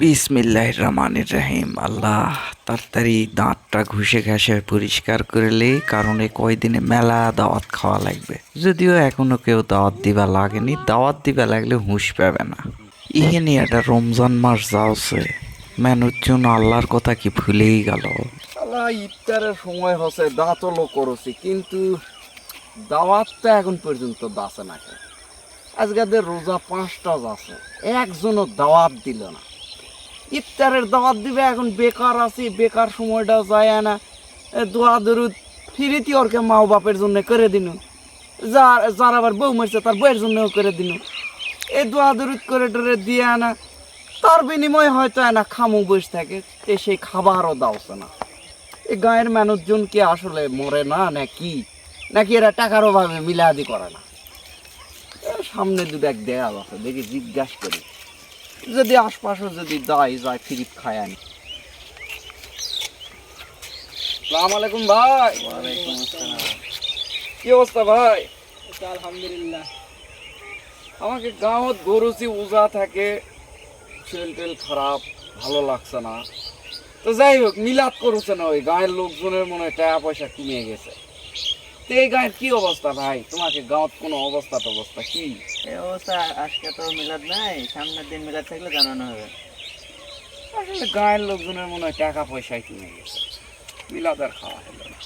বিসমিল্লাহ রহমানির রহিম। আল্লাহ, তাড়াতাড়ি দাঁতটা ঘুষে ঘাসে পরিষ্কার করলে কারণে কয়দিনে মেলা দাওয়াত খাওয়া লাগবে। যদিও এখনও কেউ দাওয়াত দিবা লাগেনি, দাওয়াত দিবা লাগলে হুঁশ পাবে না। ইহেনি একটা রমজান মাস যাওছে। মানুষজন আল্লাহর কথা কি ভুলেই গেল। আল্লাহ, ইফতারের সময় হচ্ছে দাঁতলো করছি, কিন্তু দাওয়াতটা এখন পর্যন্ত দাসে না আজকাদের রোজা পাঁচটা আছে একজনও দাওয়াত দিল না। ইফতারের দাওয়াত দিবে, এখন বেকার আছি, বেকার সময়টা যায় না। দোয়া দরুদ ফিরিতি ওরকে মা বাপের জন্য করে দিন। যার যার আবার বউ মারছে, তার বউয়ের জন্যও করে দিন। এই দোয়া দরুদ করে টরে দিয়ে আনা তার বিনিময়ে হয়তো এনা খামু বসে থাকে। এ সেই খাবারও দাওছে না। এই গায়ের মানুষজন কি আসলে মরে না নাকি? নাকি এরা টাকার অভাবে মিলাদি করে না? সামনে দু ব্যাগ দেয়া আছে, দেখি জিজ্ঞাসা করি। যদি আশপাশে যদি দায় যায় ফিরিপ খায় আনি সালাম আলাইকুম ভাই। কি অবস্থা ভাই? আলহামদুলিল্লাহ। আমাকে গাঁৱত গরুচি উজা থাকে শরীর টেল খারাপ ভালো লাগছে না। তো যাই হোক মিলাদ করছে না ওই গাঁয়ের লোকজনের মনে হয় টাকা পয়সা কমে গেছে। তো এই গাঁয়ের কি অবস্থা ভাই? তোমাকে গাঁত কোনো অবস্থা টবস্থা কি? এই অবস্থা আজকে তো মিলাদ নাই সামনের দিন মিলাদ থাকলে জানানো হবে। আসলে গাঁয়ের লোকজনের মনে হয় টাকা পয়সায় কিনে গেছে। মিলাদ আর খাওয়া হলো না।